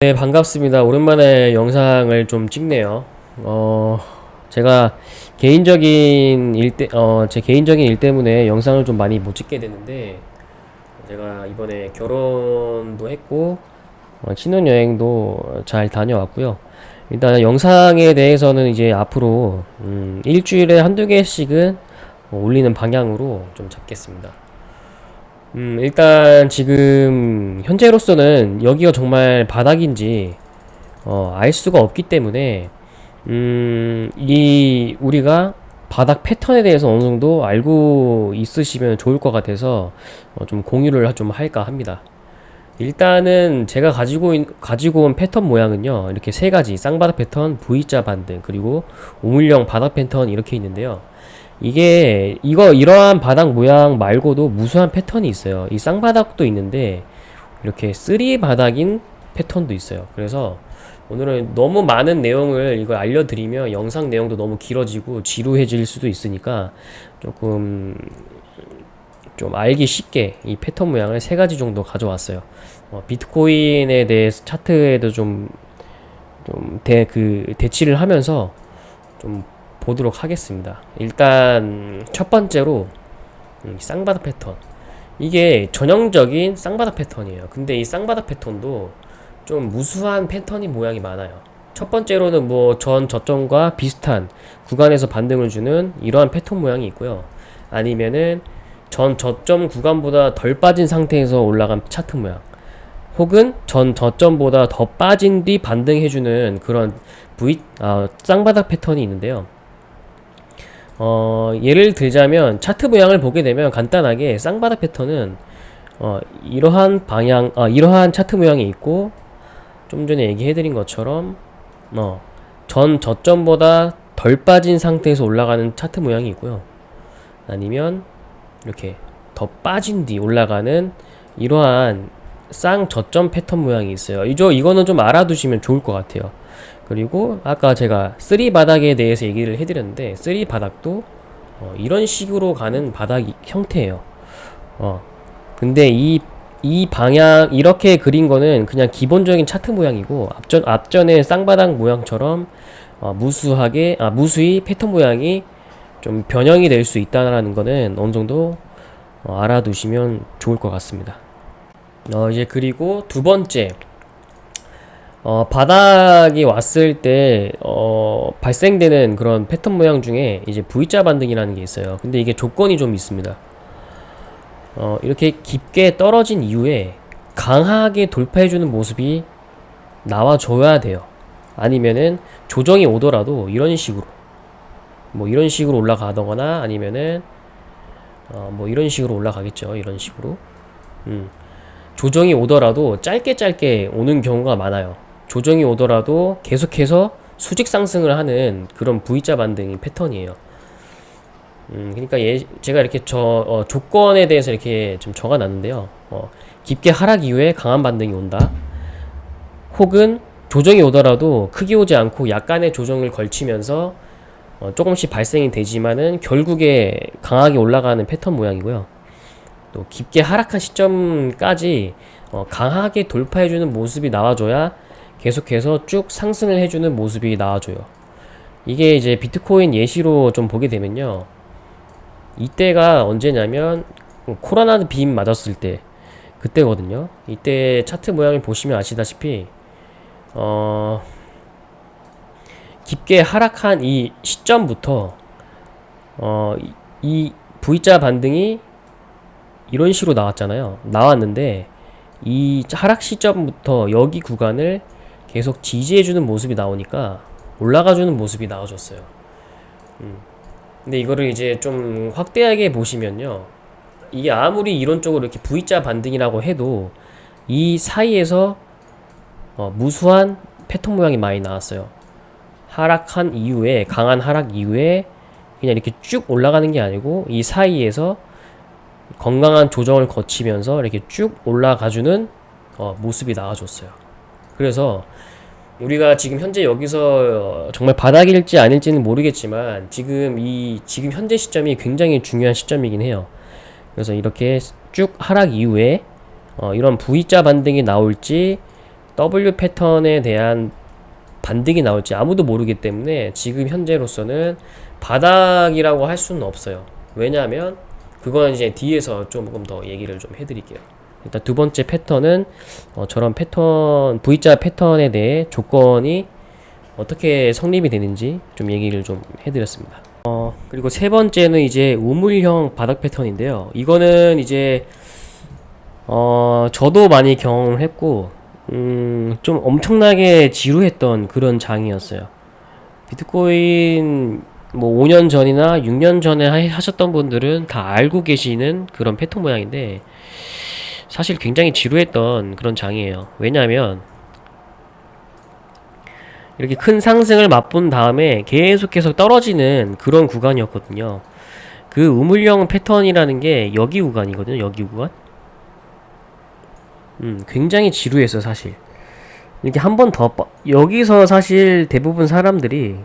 네, 반갑습니다. 오랜만에 영상을 좀 찍네요. 어, 제가 개인적인 일 때, 어, 제 개인적인 일 때문에 영상을 좀 많이 못 찍게 됐는데, 제가 이번에 결혼도 했고, 어, 신혼여행도 잘 다녀왔고요. 일단 영상에 대해서는 이제 앞으로, 음, 일주일에 한두 개씩은 어, 올리는 방향으로 좀 잡겠습니다. 음, 일단 지금 현재로서는 여기가 정말 바닥인지 어, 알 수가 없기 때문에 음, 이 우리가 바닥 패턴에 대해서 어느 정도 알고 있으시면 좋을 것 같아서 어, 좀 공유를 좀 할까 합니다. 일단은 제가 가지고 있- 가지고 온 패턴 모양은요 이렇게 세 가지 쌍바닥 패턴, V자 반등 그리고 우물형 바닥 패턴 이렇게 있는데요. 이게 이거 이러한 바닥 모양 말고도 무수한 패턴이 있어요. 이 쌍바닥도 있는데 이렇게 쓰리 바닥인 패턴도 있어요. 그래서 오늘은 너무 많은 내용을 이걸 알려드리면 영상 내용도 너무 길어지고 지루해질 수도 있으니까 조금 좀 알기 쉽게 이 패턴 모양을 세 가지 정도 가져왔어요. 어, 비트코인에 대해서 차트에도 좀 좀대그 대치를 하면서 좀 보도록 하겠습니다. 일단 첫 번째로 음, 쌍바닥 패턴. 이게 전형적인 쌍바닥 패턴이에요. 근데 이 쌍바닥 패턴도 좀 무수한 패턴이 모양이 많아요. 첫 번째로는 뭐 전 저점과 비슷한 구간에서 반등을 주는 이러한 패턴 모양이 있고요. 아니면은 전 저점 구간보다 덜 빠진 상태에서 올라간 차트 모양. 혹은 전 저점보다 더 빠진 뒤 반등해주는 그런 V, 아, 쌍바닥 패턴이 있는데요. 어, 예를 들자면 차트 모양을 보게 되면 간단하게 쌍바닥 패턴은 어, 이러한 방향, 아, 이러한 차트 모양이 있고 좀 전에 얘기해드린 것처럼 어, 전 저점보다 덜 빠진 상태에서 올라가는 차트 모양이 있고요. 아니면 이렇게 더 빠진 뒤 올라가는 이러한 쌍 저점 패턴 모양이 있어요. 이저 이거는 좀 알아두시면 좋을 것 같아요. 그리고 아까 제가 쓰리 바닥에 대해서 얘기를 해드렸는데 쓰리 바닥도 어, 이런 식으로 가는 바닥 형태예요. 어, 근데 이, 이 방향 이렇게 그린 거는 그냥 기본적인 차트 모양이고 앞전 앞전에 쌍바닥 모양처럼 어, 무수하게 아 무수히 패턴 모양이 좀 변형이 될 수 있다라는 거는 어느 정도 어, 알아두시면 좋을 것 같습니다. 어, 이제 그리고 두 번째 어, 바닥이 왔을 때, 어, 발생되는 그런 패턴 모양 중에 이제 V자 반등이라는 게 있어요. 근데 이게 조건이 좀 있습니다. 어, 이렇게 깊게 떨어진 이후에 강하게 돌파해주는 모습이 나와줘야 돼요. 아니면은 조정이 오더라도 이런 식으로, 뭐 이런 식으로 올라가거나 아니면은, 어, 뭐 이런 식으로 올라가겠죠. 이런 식으로. 음. 조정이 오더라도 짧게 짧게 오는 경우가 많아요. 조정이 오더라도 계속해서 수직 상승을 하는 그런 V자 반등이 패턴이에요. 음, 그러니까 예, 제가 이렇게 저 어, 조건에 대해서 이렇게 좀 적어놨는데요. 어, 깊게 하락 이후에 강한 반등이 온다. 혹은 조정이 오더라도 크게 오지 않고 약간의 조정을 걸치면서 어, 조금씩 발생이 되지만은 결국에 강하게 올라가는 패턴 모양이고요. 또 깊게 하락한 시점까지 어, 강하게 돌파해주는 모습이 나와줘야 계속해서 쭉 상승을 해주는 모습이 나와줘요. 이게 이제 비트코인 예시로 좀 보게 되면요. 이때가 언제냐면 코로나 빔 맞았을 때 그때거든요. 이때 차트 모양을 보시면 아시다시피 어 깊게 하락한 이 시점부터 어이 이 V자 반등이 이런 식으로 나왔잖아요. 나왔는데 이 하락 시점부터 여기 구간을 계속 지지해주는 모습이 나오니까 올라가주는 모습이 나와줬어요. 음. 근데 이거를 이제 좀 확대하게 보시면요. 이게 아무리 이론적으로 이렇게 V자 반등이라고 해도 이 사이에서 어, 무수한 패턴 모양이 많이 나왔어요. 하락한 이후에 강한 하락 이후에 그냥 이렇게 쭉 올라가는 게 아니고 이 사이에서 건강한 조정을 거치면서 이렇게 쭉 올라가주는 어, 모습이 나와줬어요. 그래서 우리가 지금 현재 여기서 어, 정말 바닥일지 아닐지는 모르겠지만 지금 이 지금 현재 시점이 굉장히 중요한 시점이긴 해요. 그래서 이렇게 쭉 하락 이후에 어, 이런 V자 반등이 나올지 W 패턴에 대한 반등이 나올지 아무도 모르기 때문에 지금 현재로서는 바닥이라고 할 수는 없어요. 왜냐하면 그건 이제 뒤에서 조금 더 얘기를 좀 해드릴게요. 일단 두 번째 패턴은 어, 저런 패턴 V자 패턴에 대해 조건이 어떻게 성립이 되는지 좀 얘기를 좀 해드렸습니다. 어, 그리고 세 번째는 이제 우물형 바닥 패턴인데요. 이거는 이제 어, 저도 많이 경험을 했고 음, 좀 엄청나게 지루했던 그런 장이었어요. 비트코인 뭐 5년 전이나 6년 전에 하- 하셨던 분들은 다 알고 계시는 그런 패턴 모양인데 사실 굉장히 지루했던 그런 장이에요. 왜냐하면 이렇게 큰 상승을 맛본 다음에 계속해서 떨어지는 그런 구간이었거든요. 그 우물형 패턴이라는 게 여기 구간이거든요. 여기 구간. 음, 굉장히 지루했어 사실. 이렇게 한 번 더 여기서 사실 대부분 사람들이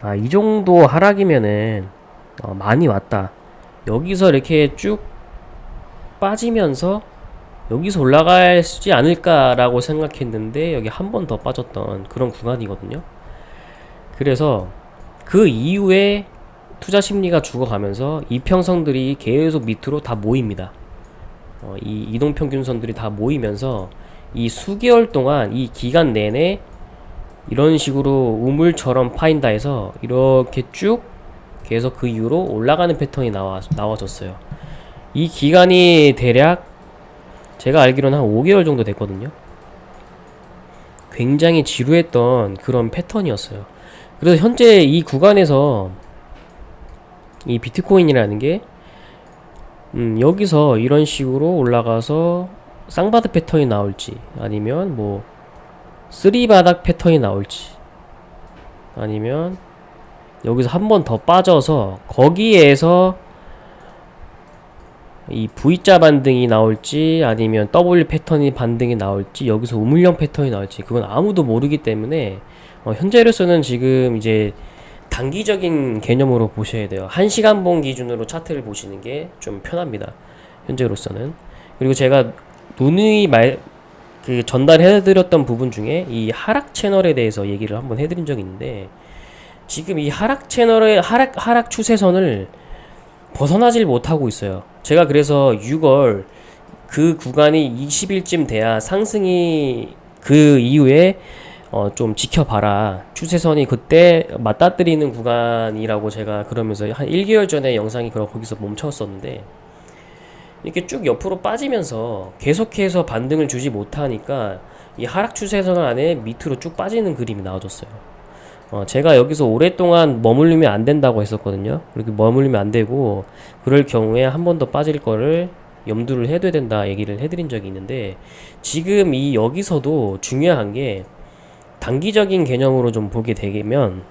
아, 이 정도 하락이면은 어, 많이 왔다. 여기서 이렇게 쭉 빠지면서 여기서 올라갈지 않을까라고 생각했는데 여기 한 번 더 빠졌던 그런 구간이거든요. 그래서 그 이후에 투자 심리가 죽어가면서 이평선들이 계속 밑으로 다 모입니다. 어, 이 이동평균선들이 다 모이면서 이 수개월 동안 이 기간 내내 이런 식으로 우물처럼 파인다 해서 이렇게 쭉 계속 그 이후로 올라가는 패턴이 나와, 나와졌어요. 이 기간이 대략 제가 알기로는 한 5개월 정도 됐거든요. 굉장히 지루했던 그런 패턴이었어요. 그래서 현재 이 구간에서 이 비트코인이라는 게 음, 여기서 이런 식으로 올라가서 쌍바닥 패턴이 나올지 아니면 뭐 쓰리바닥 패턴이 나올지 아니면 여기서 한 번 더 빠져서 거기에서 이 V자 반등이 나올지 아니면 W 패턴이 반등이 나올지 여기서 우물형 패턴이 나올지 그건 아무도 모르기 때문에 어, 현재로서는 지금 이제 단기적인 개념으로 보셔야 돼요. 1시간 봉 기준으로 차트를 보시는 게 좀 편합니다. 현재로서는. 그리고 제가 누누이 말, 그 전달해드렸던 부분 중에 이 하락 채널에 대해서 얘기를 한번 해드린 적이 있는데 지금 이 하락 채널의 하락, 하락 추세선을 벗어나질 못하고 있어요. 제가 그래서 6월 그 구간이 20일쯤 돼야 상승이 그 이후에 어, 좀 지켜봐라. 추세선이 그때 맞닥뜨리는 구간이라고 제가 그러면서 한 1개월 전에 영상이 그러 거기서 멈췄었는데 이렇게 쭉 옆으로 빠지면서 계속해서 반등을 주지 못하니까 이 하락 추세선 안에 밑으로 쭉 빠지는 그림이 나와줬어요. 어, 제가 여기서 오랫동안 머물리면 안 된다고 했었거든요. 그렇게 머물리면 안 되고 그럴 경우에 한 번 더 빠질 거를 염두를 해둬야 된다 얘기를 해드린 적이 있는데 지금 이 여기서도 중요한 게 단기적인 개념으로 좀 보게 되면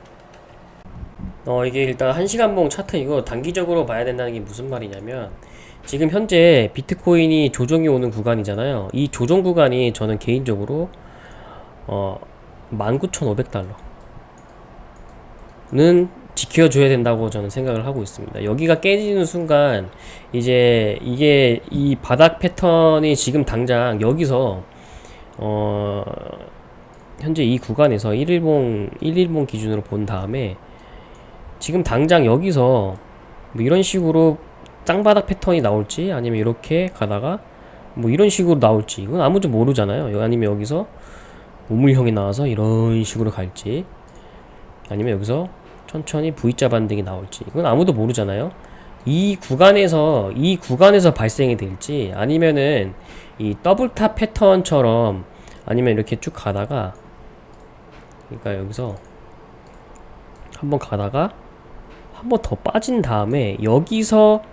어 이게 일단 1시간봉 차트 이거 단기적으로 봐야 된다는 게 무슨 말이냐면 지금 현재 비트코인이 조정이 오는 구간이잖아요. 이 조정 구간이 저는 개인적으로 어 19,500달러 는 지켜줘야 된다고 저는 생각을 하고 있습니다. 여기가 깨지는 순간 이제 이게 이 바닥 패턴이 지금 당장 여기서 어 현재 이 구간에서 1일봉 1일봉 기준으로 본 다음에 지금 당장 여기서 뭐 이런 식으로 짱바닥 패턴이 나올지 아니면 이렇게 가다가 뭐 이런 식으로 나올지 이건 아무도 모르잖아요. 아니면 여기서 우물형이 나와서 이런 식으로 갈지 아니면 여기서 천천히 V자 반등이 나올지 이건 아무도 모르잖아요. 이 구간에서 이 구간에서 발생이 될지 아니면은 이 더블탑 패턴처럼 아니면 이렇게 쭉 가다가 그러니까 여기서 한번 가다가 한번 더 빠진 다음에 여기서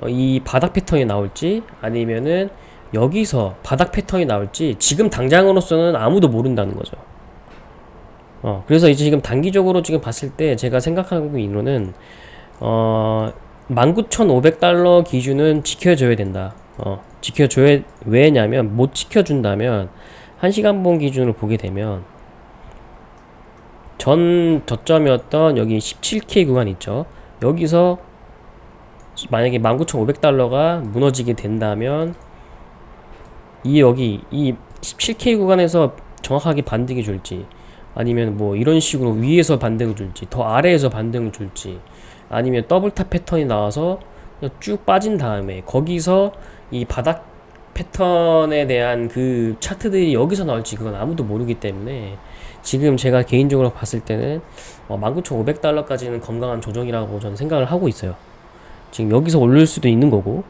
어, 이 바닥 패턴이 나올지 아니면은 여기서 바닥 패턴이 나올지 지금 당장으로서는 아무도 모른다는 거죠. 어, 그래서 이제 지금 단기적으로 지금 봤을 때 제가 생각하고 있는 어, 19,500달러 기준은 지켜줘야 된다. 어, 지켜줘야, 왜냐면, 못 지켜준다면, 1시간 봉 기준으로 보게 되면, 전 저점이었던 여기 17K 구간 있죠. 여기서 만약에 19,500달러가 무너지게 된다면, 이 여기, 이 17K 구간에서 정확하게 반등이 줄지 아니면 뭐 이런 식으로 위에서 반등을 줄지 더 아래에서 반등을 줄지 아니면 더블탑 패턴이 나와서 쭉 빠진 다음에 거기서 이 바닥 패턴에 대한 그 차트들이 여기서 나올지 그건 아무도 모르기 때문에 지금 제가 개인적으로 봤을 때는 어, 19,500달러까지는 건강한 조정이라고 저는 생각을 하고 있어요. 지금 여기서 올릴 수도 있는 거고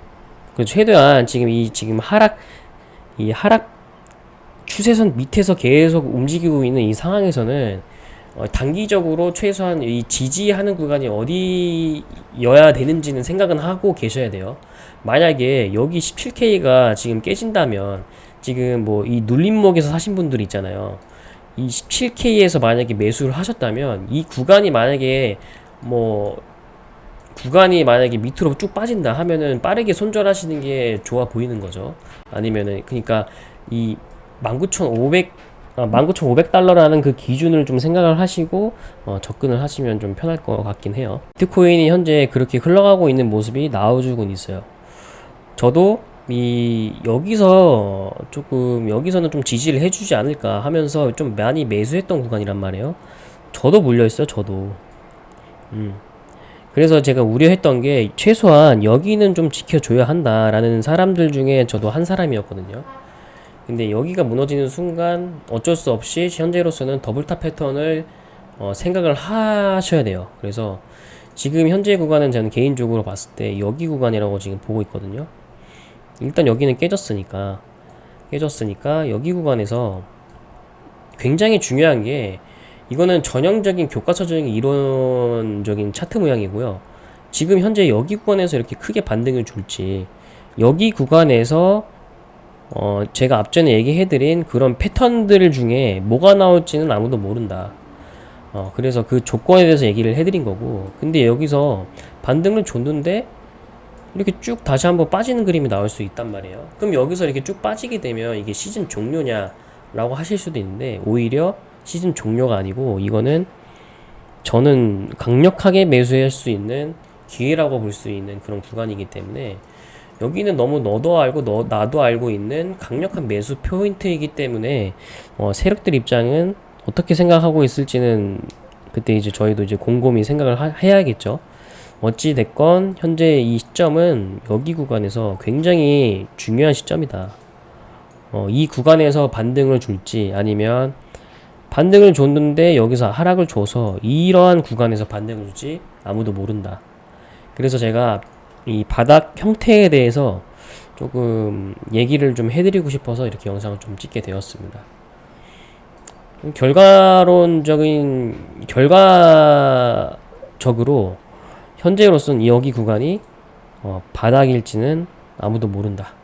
그 최대한 지금 이 지금 하락 이 하락 추세선 밑에서 계속 움직이고 있는 이 상황에서는 어, 단기적으로 최소한 이 지지하는 구간이 어디여야 되는지는 생각은 하고 계셔야 돼요. 만약에 여기 17K가 지금 깨진다면 지금 뭐 이 눌림목에서 사신 분들 있잖아요. 이 17K에서 만약에 매수를 하셨다면 이 구간이 만약에 뭐 구간이 만약에 밑으로 쭉 빠진다 하면은 빠르게 손절하시는 게 좋아 보이는 거죠. 아니면은 그러니까 이 19,500 아, 19,500달러라는 그 기준을 좀 생각을 하시고 어, 접근을 하시면 좀 편할 것 같긴 해요. 비트코인이 현재 그렇게 흘러가고 있는 모습이 나와주곤 있어요. 저도 이 여기서 조금 여기서는 좀 지지를 해주지 않을까 하면서 좀 많이 매수했던 구간이란 말이에요. 저도 물려 있어요. 저도. 음. 그래서 제가 우려했던 게 최소한 여기는 좀 지켜줘야 한다라는 사람들 중에 저도 한 사람이었거든요. 근데 여기가 무너지는 순간 어쩔 수 없이 현재로서는 더블탑 패턴을 어, 생각을 하셔야 돼요. 그래서 지금 현재 구간은 저는 개인적으로 봤을 때 여기 구간이라고 지금 보고 있거든요. 일단 여기는 깨졌으니까 깨졌으니까 여기 구간에서 굉장히 중요한 게 이거는 전형적인 교과서적인 이론적인 차트 모양이고요. 지금 현재 여기 구간에서 이렇게 크게 반등을 줄지 여기 구간에서 어 제가 앞전에 얘기해드린 그런 패턴들 중에 뭐가 나올지는 아무도 모른다. 어 그래서 그 조건에 대해서 얘기를 해드린 거고 근데 여기서 반등을 줬는데 이렇게 쭉 다시 한번 빠지는 그림이 나올 수 있단 말이에요. 그럼 여기서 이렇게 쭉 빠지게 되면 이게 시즌 종료냐 라고 하실 수도 있는데 오히려 시즌 종료가 아니고 이거는 저는 강력하게 매수할 수 있는 기회라고 볼 수 있는 그런 구간이기 때문에 여기는 너무 너도 알고 너, 나도 알고 있는 강력한 매수 포인트이기 때문에 어, 세력들 입장은 어떻게 생각하고 있을지는 그때 이제 저희도 이제 곰곰이 생각을 하- 해야겠죠. 어찌 됐건 현재 이 시점은 여기 구간에서 굉장히 중요한 시점이다. 어, 이 구간에서 반등을 줄지 아니면 반등을 줬는데 여기서 하락을 줘서 이러한 구간에서 반등을 줄지 아무도 모른다. 그래서 제가 이 바닥 형태에 대해서 조금 얘기를 좀 해드리고 싶어서 이렇게 영상을 좀 찍게 되었습니다. 결과론적인 결과적으로 현재로서는 여기 구간이 어, 바닥일지는 아무도 모른다.